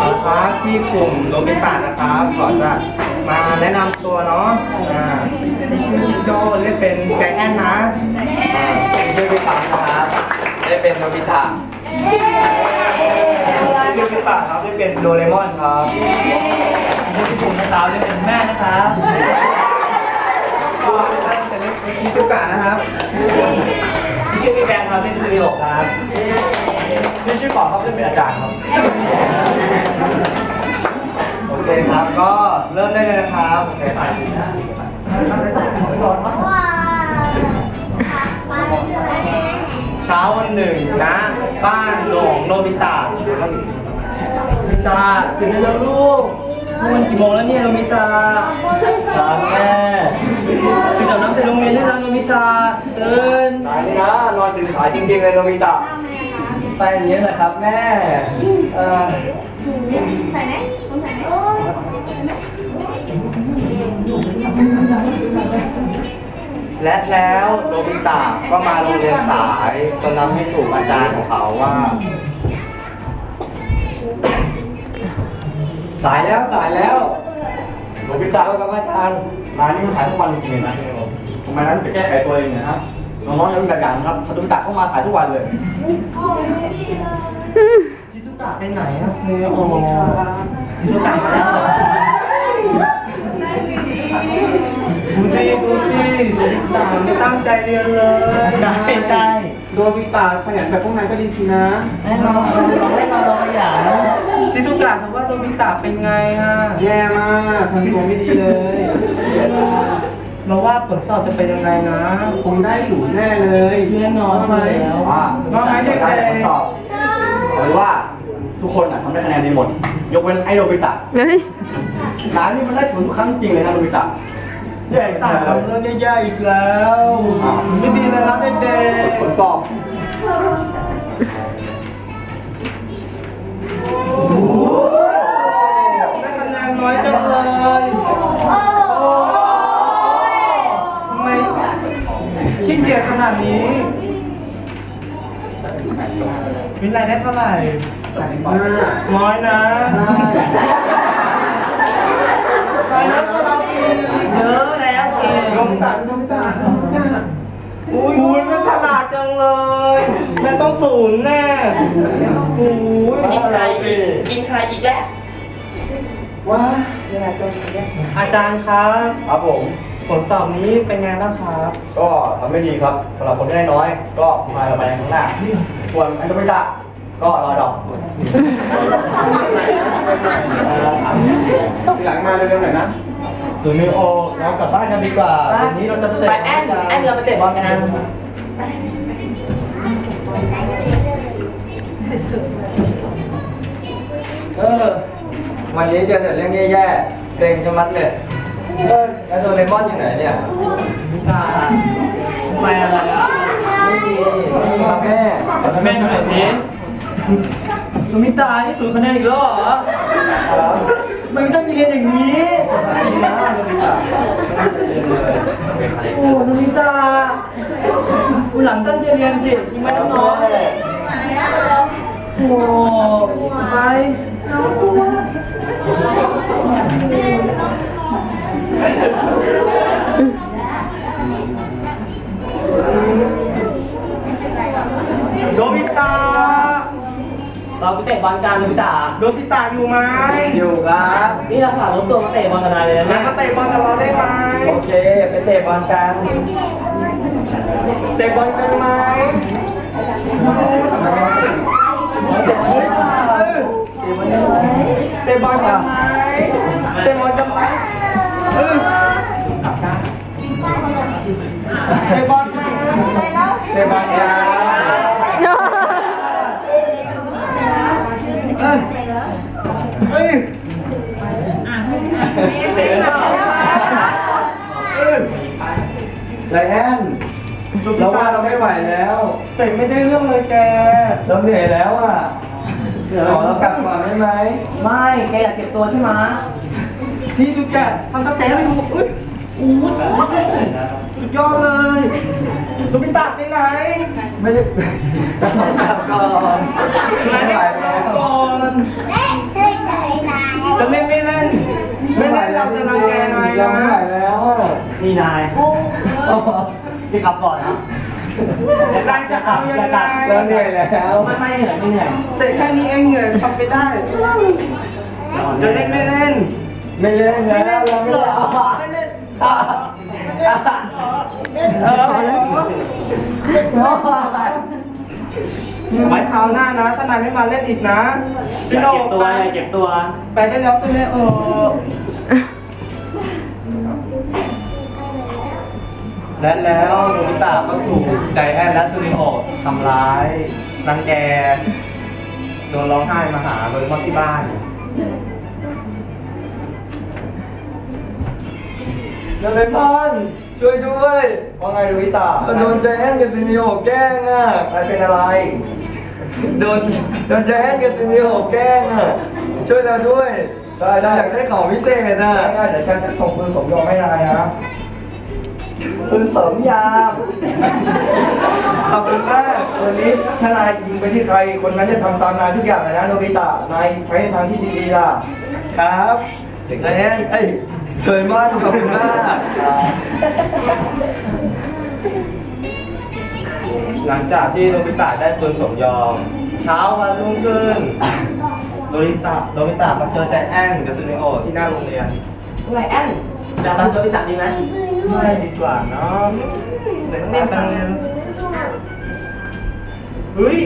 นะครับที่กลุ่มโรบิตะนะครับขอจะมาแนะนำตัวเนาะอ่าที่ชื่อชิโจเรียกเป็นใจแอนนะอ่าชื่อพี่ปังนะครับได้เป็นโนบิตะชื่อพี่ปังครับได้เป็นโดเรมอนครับชื่อพี่ปุ่มนะครับได้เป็นแม่นะครับ ตัวท่านจะเรียกเป็นชิซุกะนะครับชื่อพี่แบงค์ครับเป็นซีรีโอครับชื่อชื่อป๋อครับได้เป็นอาจารย์ครับ โอเคครับก็เริ่มได้เลยนะครับโอเคไปเช้าวันหนึ่งนะ บ้านหลวงโนบิตะมิตาตื่นได้แล้วลูกนี่มันกี่โมงแล้วเนี่ยโนมิตาครับแม่ ตื่นจากน้ำไปโรงเรียนได้แล้วโนมิตาตื่นสายนี่นะนอนตื่นสายจริงๆเลยโนมิตาไปอย่างนี้แหละครับแม่เอ่อใส่ไหมคุณใส่ไหมและแล้วโนบิตะก็มาโรงเรียนสายจนนำให้ถูกอาจารย์ของเขาว่า สายแล้วสายแล้ว โนบิตากับอาจารย์มานี่มันสายทุกวันจริงๆเลยนะทำไมนั้นจะแก้ไขตัวเองเนยฮะน้องๆจะเป็นแบบอย่างนะครับโนบิตาเข้ามาสายทุกวันเลยชิซุกะไปไหนอะเซโอชิซุกะมาแล้วเหรอดูดิดูดิโนบิตะไม่ตั้งใจเรียนเลย ใช่ใช่โนบิตะขยันแบบพวกนั้นก็ดีสินะให้เราเราให้เราเราขยัน ชิซุกะถือว่าโนบิตะเป็นไงอะแย่มากทำตัวไม่ดีเลย เราว่าผลสอบจะเป็นยังไงนะ คงได้ศูนย์แน่เลยแน่นอนอยู่แล้วว่าว่าไงไงเด็เด็กกๆๆผลสอบหรือว่าทุกคนอะทำได้คะแนนดีหมด ยกเว้นไอ้โนบิตะเฮ้ยร้านนี้มันได้ศูนย์ทุกครั้งจริงเลยนะโนบิตะเด็กต่างทำเรื่องแย่ๆอีกแล้ว ไม่ดีเลยนะเด็กผลสอบ กียจขนาดนี้วินัยได้เท่าไหร่น้อยนะไปแล้วก็เราอีกเยอะแล้วเก่งน้องตาน้องตาอุ้ยอุ้ยมันฉลาดจังเลยแม่ต้องศูนย์แน่อุ้ยกินใครอีกกินใครอีกแล้วว้าแย่จังเลยอาจารย์ครับครับผม ผลสอบนี้เป็นไงบ้างครับ ก็ทำไม่ดีครับสำหรับคนที่ได้น้อย ก็มาเราไปข้างหน้าส่วนไอ้โนบิตะก็รอดอกทีหลังมาเร็วๆหน่อยนะศูนย์มิโอเรากลับบ้านกันดีกว่าวันนี้เราจะไปเตะไปแอนแอนเราไปเตะบอลกันนะเออวันนี้เจอแต่เรื่องแย่ๆเซ็งชะมัดเลย เออแล้วโดเรมอนอยู่ไหนเนี่ยตาไปอะไรอะไม่มีไม่มีครับแม่แม่ดูหน่อยสิโนมิตานี่ศูนย์คะแนนอีกแล้วเหรอมันไม่ต้องมีเรียนอย่างนี้นี่นะโนบิตะไม่น่าจะเรียนเลยโอ้โนมิตาวันหลังตั้งใจเรียนสิยิงไม่ต้องน้อยโอ้ไป โนบิตะเราไปเตะบอลกันโนมิตาโนบิตะอยู่ไหมอยู่ครับนี่เราสลับรวมตัวมาเตะบอลกันนานเลยนะงั้เนี่นยมาเตะบอลกับเราได้ไหมโอเค ไปเตะบอลกัน เตะบอลกันไหมเออเตะบอลกันไหมเตะบอลกันไหมเออ เตะบอลนะเตะบอลกันเออเฮ้ยเตะแล้วเออไรแอนเราว่าเราไม่ไหวแล้ว เตะไม่ได้เรื่องเลยแกเราเหนื่อยแล้วอะขอเรากลับก่อนได้ไหม ไม่ แกอยากเก็บตัวใช่ไหมพี่ดูแกทันตะเซฟไปดูอึ๊ด สุดยอดเลยโนบิตะไปไหน ไม่ได้กลับก่อนไหนไม่กลับมาก่อนจะเล่นไม่เล่นไม่เล่นเราจะรังแกนายนะไม่แล้วนี่นายพี่กลับก่อนนะนายจะเอายังไงเราเหนื่อยแล้วไม่ไม่เหนื่อยไม่เหนื่อยเสร็จแค่นี้เองเหนื่อยทำไปได้ จะเล่นไม่เล่น ไม่เล่นไม่แล้เล่วนเราไม่เล่อน ไม่เล่นเหรอไม่เล่นเหรอเล่นเหรอเล่นเหรอไว้คราวหน้านะ ถ้านายไม่มาเล่นอีกนะอซิย่าโนเก็บตัวไปอย่าเก็บตัว ไปได้แล้วซิโนโอและแล้วโนบิตะก็ถูกใจแอนและซูนิโอทำร้ายรังแกจนร้องไห้มาหาโดยเฉพาะที่บ้าน โดเรมอนช่วยด้วยว่าไงโนบิตะโดนใจแอนกับซินิโอแกล้งอะใครเป็นอะไร โดนโดนใจแอนกับซินิโอแกล้งอะช่วยเราด้วยได้ได้อยากได้ของพิเศษอะได้เดี๋ยวฉันจะส่งปืนสมยอมให้นายนะปืนเสริมยามขอบคุณมากวันนี้ถ้านายยิงไปที่ใคร คนนั้นจะทำตามนายทุกอย่างเลยนะโนบิตะนายใช้ในทางที่ดีๆล่ะ ครับใจแอนเอ้ย โดเรมอนขอบคุณมากหลังจากที่โนบิตะได้ปืนสมยอม เช้าวันรุ่งขึ้นโนบิตะโนบิตะมาเจอใจแอนกับซูเนโอที่หน้าโรงเรียนไงแอนอยากทำตัวพี่ตักดีไหมไม่ดีกว่าเนาะเหมือนเล่นกันเลยเฮ้ย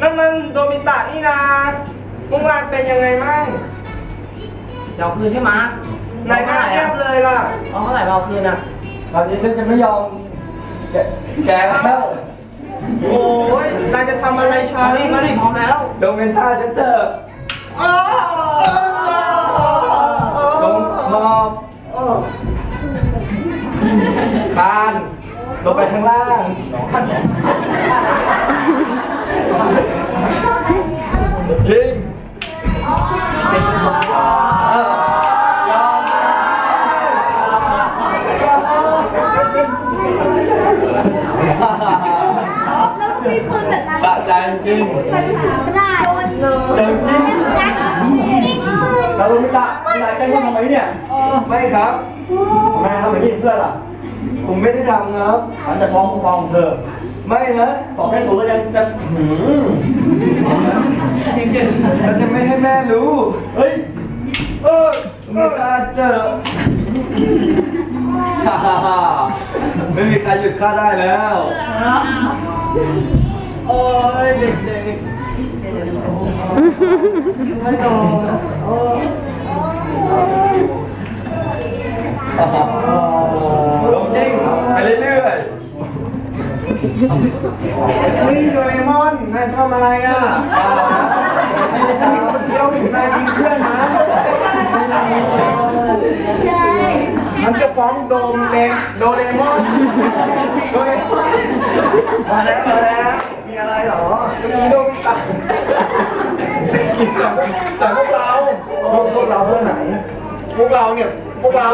นั่นมันโดมิตะนี่นาเมื่อวานเป็นยังไงมั่งจะเอาคืนใช่ไหม นายหน้าเงียบเลยล่ะเอาเท่าไหร่เราเอาคืนอะตอนนี้ฉันจะไม่ยอมแกแกแล้วโอ้ยนายจะทำอะไรฉัมานดิมาดิพร้อมแล้วโดเมนท่าฉันเถอะอ้าวลงมอบอ้าวคานลงไปข้างล่างยิงเออยอม แล้วมีปืนแบบนั้นสะใจจริงไม่ได้โดนเลยเต็มที่ยิงปืนแล้วโนบิตะนายแกล้งทำไมเนี่ยไม่ครับนายทำแบบนี้เพื่อนล่ะ ผมไม่ได้ทำครับฉันจะฟ้องผู้ปกครองเธอ ไม่นะบอกแค่สูงแล้วยังจะหืมฉันจะไม่ให้แม่รู้ เฮ้ย เออไม่กล้าเจอฮ่าฮ่าฮ่าไม่มีใครหยุดข้าได้แล้ว โอ้ยเด็กไม่นอนโอ้ยลงจริงไปเรื่อยเฮ้ยโดเรมอนนายทำอะไรอะๆเดียวถึงนายยิงเพื่อนนะใช่มันจะฟ้องโดมเลโดเรมอนโดเรมอนมาแล้วมาแล้ว เหรอจะมีโดมิตะกี่สั่งสั่งพวกเราพวกพวกเราเพื่อนไหน พวกเราเนี่ยพวกเรา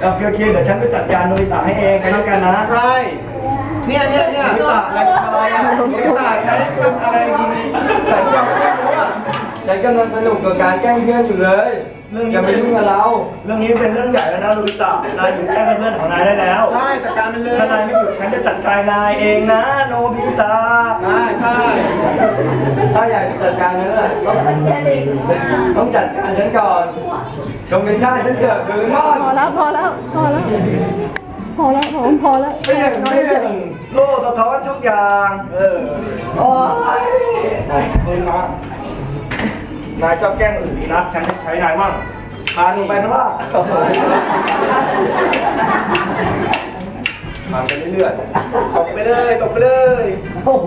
โอเคโอเคเดี๋ยวฉันไปจัดการโนบิตะให้เองไปแล้วกันนะ ใช่ เนี่ยเนี่ยเนี่ยโนบิตะอะไรอะไรอะโนบิตะใช้ปืนอะไรยิงใส่พวกเราไม่รู้อะฉันกำลังสนุกกับการแกล้งเพื่อนอยู่เลย เรื่องนี้อย่าไปยุ่งกับเรา เรื่องนี้เป็นเรื่องใหญ่แล้วนะลูบิตะนายหยุดแกล้งเพื่อนของนายได้แล้วใช่ จัดการมันเลยถ้านายไม่หยุดฉันจะจัดการนายเองนะ โนบิตะใช่ใช่ถ้าอยากจัดการนั้นน่ะต้องต้องจัดการฉันก่อนจงเป็นชาติฉันเกิดหรือมอดพอแล้วพอแล้วพอแล้วพอแล้วผมพอแล้วไม่อย่างไม่อย่างโลกสะท้อนทุกอย่าง เออโอ้ยมึงมานายชอบแกล้งอื่นดีนักฉันจะใช้นายมั่งพาหนูไปข้างล่าง มาไปเรื่อยตกไปเลยตกไปเลยๆโอ้โห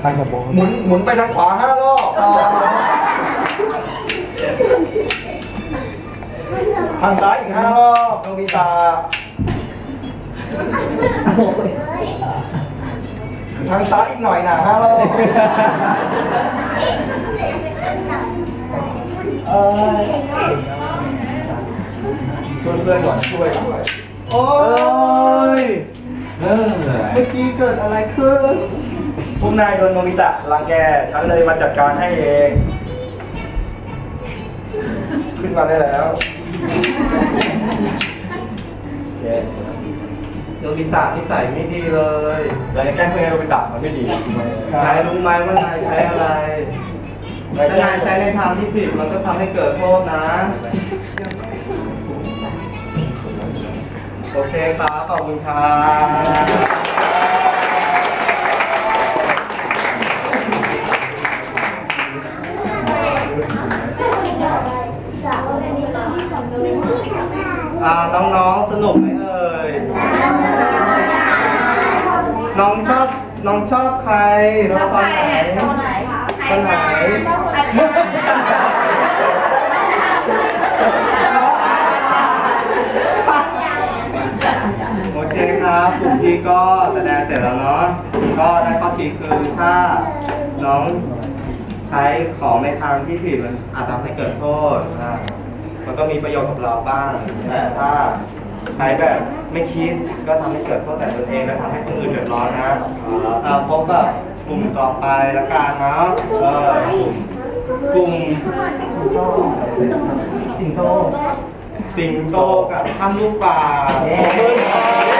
ใส่กระบอกหมุนหมุนไปทางขวาห้ารอบทางซ้ายอีกห้ารอบโนบิตะทางซ้ายอีกหน่อยนะห้ารอบช่ช่วยเพื่อนก่อนช่วยด้วยโอ้ย เออเมื่อกี้เกิดอะไรขึ้นพวกนายโดนโนบิตะรังแก ฉันเลยมาจัดการให้เอง ขึ้นมาได้แล้วโอเคโนบิตะนิสัยไม่ดีเลยแต่แกล้งเพื่อนโนบิตะมันไม่ดีถูกไหมนายรู้ไหมว่านายใช้อะไรถ้านายใช้ในทางที่ผิดมันก็ทำให้เกิดโทษนะ โอเคครับ ขอบคุณครับอ่าน้องๆ สนุกไหมเอ่ย น้องชอบ น้องชอบใคร น้องตอนไหนตอนไหนโอเค ครับกลุ่มพี่ก็แสดงเสร็จแล้วเนาะก็ได้ข้อคิดคือถ้าน้องใช้ของในทางที่ผิดมันอาจทำให้เกิดโทษนะมันก็มีประโยชน์กับเราบ้างแต่ถ้าใช้แบบไม่คิดก็ทำให้เกิดโทษแต่ตนเองและทำให้คนอื่นเดือดร้อนนะอ่าพบกับกลุ่มต่อไปละกันเนาะเออกลุ่มสิงโตสิงโตกับข้ามลูกป่าขอบคุณครับ